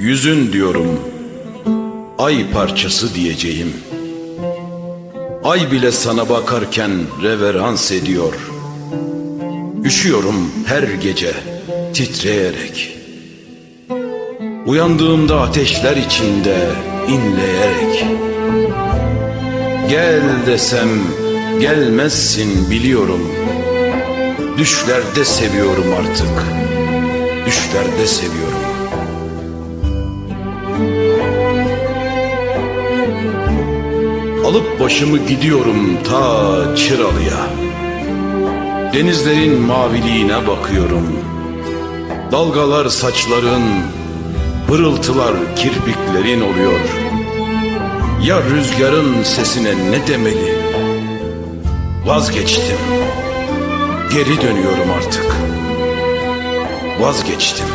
Yüzün diyorum, ay parçası diyeceğim. Ay bile sana bakarken reverans ediyor. Üşüyorum her gece titreyerek. Uyandığımda ateşler içinde inleyerek. Gel desem gelmezsin biliyorum. Düşlerde seviyorum artık. Düşlerde seviyorum. Alıp başımı gidiyorum ta Çıralı'ya. Denizlerin maviliğine bakıyorum. Dalgalar saçların, pırıltılar kirpiklerin oluyor. Ya rüzgarın sesine ne demeli? Vazgeçtim. Geri dönüyorum artık. Vazgeçtim.